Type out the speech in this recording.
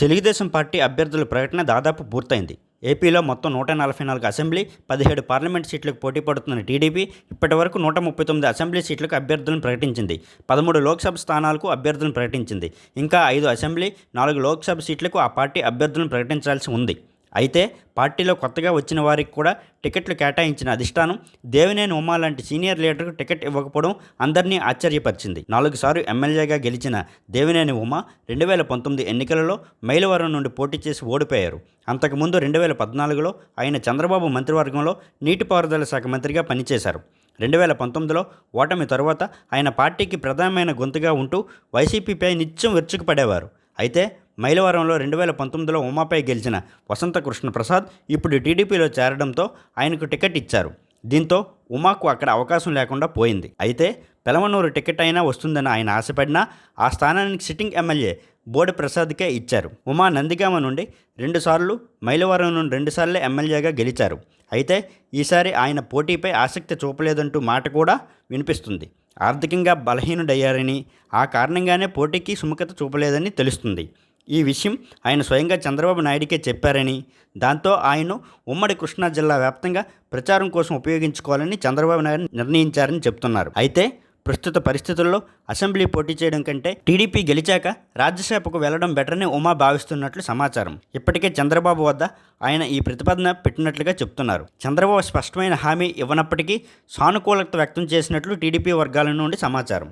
Telugu Desam party అభ్యర్థుల ప్రకటన దాదాపు పూర్తయింది. ఏపీలో మొత్తం నూట నలభై నాలుగు అసెంబ్లీ పదిహేడు పార్లమెంట్ సీట్లకు పోటీ పడుతున్న టీడీపీ ఇప్పటి వరకు నూట ముప్పై తొమ్మిది అసెంబ్లీ సీట్లకు అభ్యర్థులను ప్రకటించింది. పదమూడు లోక్సభ స్థానాలకు అభ్యర్థులను ప్రకటించింది. ఇంకా ఐదు అసెంబ్లీ నాలుగు లోక్సభ సీట్లకు ఆ పార్టీ అభ్యర్థులను ప్రకటించాల్సి ఉంది. అయితే పార్టీలో కొత్తగా వచ్చిన వారికి కూడా టికెట్లు కేటాయించిన అధిష్టానం దేవినేని ఉమా లాంటి సీనియర్ లీడర్కు టికెట్ ఇవ్వకపోవడం అందరినీ ఆశ్చర్యపరిచింది. నాలుగు సార్లు ఎమ్మెల్యేగా గెలిచిన దేవినేని ఉమా రెండు వేల పంతొమ్మిది ఎన్నికలలో మైలవరం నుండి పోటీ చేసి ఓడిపోయారు. అంతకుముందు రెండు వేల పద్నాలుగులో ఆయన చంద్రబాబు మంత్రివర్గంలో నీటిపారుదల శాఖ మంత్రిగా పనిచేశారు. రెండు వేల పంతొమ్మిదిలో ఓటమి తరువాత ఆయన పార్టీకి ప్రధానమైన గొంతుగా ఉంటూ వైసీపీపై నిత్యం విరుచుకుపడేవారు. అయితే మైలవరంలో రెండు వేల పంతొమ్మిదిలో ఉమాపై గెలిచిన వసంత కృష్ణ ప్రసాద్ ఇప్పుడు టీడీపీలో చేరడంతో ఆయనకు టికెట్ ఇచ్చారు. దీంతో ఉమాకు అక్కడ అవకాశం లేకుండా పోయింది. అయితే పెలవనూరు టికెట్ అయినా వస్తుందని ఆయన ఆశపడినా ఆ స్థానానికి సిట్టింగ్ ఎమ్మెల్యే బోడి ప్రసాద్కే ఇచ్చారు. ఉమా నందిగామ నుండి రెండుసార్లు మైలవరం నుండి రెండుసార్లే ఎమ్మెల్యేగా గెలిచారు. అయితే ఈసారి ఆయన పోటీపై ఆసక్తి చూపలేదంటూ మాట కూడా వినిపిస్తుంది. ఆర్థికంగా బలహీనుడయ్యారని ఆ కారణంగానే పోటీకి సుముఖత చూపలేదని తెలుస్తుంది. ఈ విషయం ఆయన స్వయంగా చంద్రబాబు నాయుడికే చెప్పారని దాంతో ఆయన ఉమ్మడి కృష్ణా జిల్లా వ్యాప్తంగా ప్రచారం కోసం ఉపయోగించుకోవాలని చంద్రబాబు నాయుడు నిర్ణయించారని చెప్తున్నారు. అయితే ప్రస్తుత పరిస్థితుల్లో అసెంబ్లీ పోటీ చేయడం కంటే టీడీపీ గెలిచాక రాజ్యసభకు వెళ్ళడం బెటర్ని ఉమా భావిస్తున్నట్లు సమాచారం. ఇప్పటికే చంద్రబాబు వద్ద ఆయన ఈ ప్రతిపాదన పెట్టినట్లుగా చెప్తున్నారు. చంద్రబాబు స్పష్టమైన హామీ ఇవ్వనప్పటికీ సానుకూలత వ్యక్తం చేసినట్లు టీడీపీ వర్గాల నుండి సమాచారం.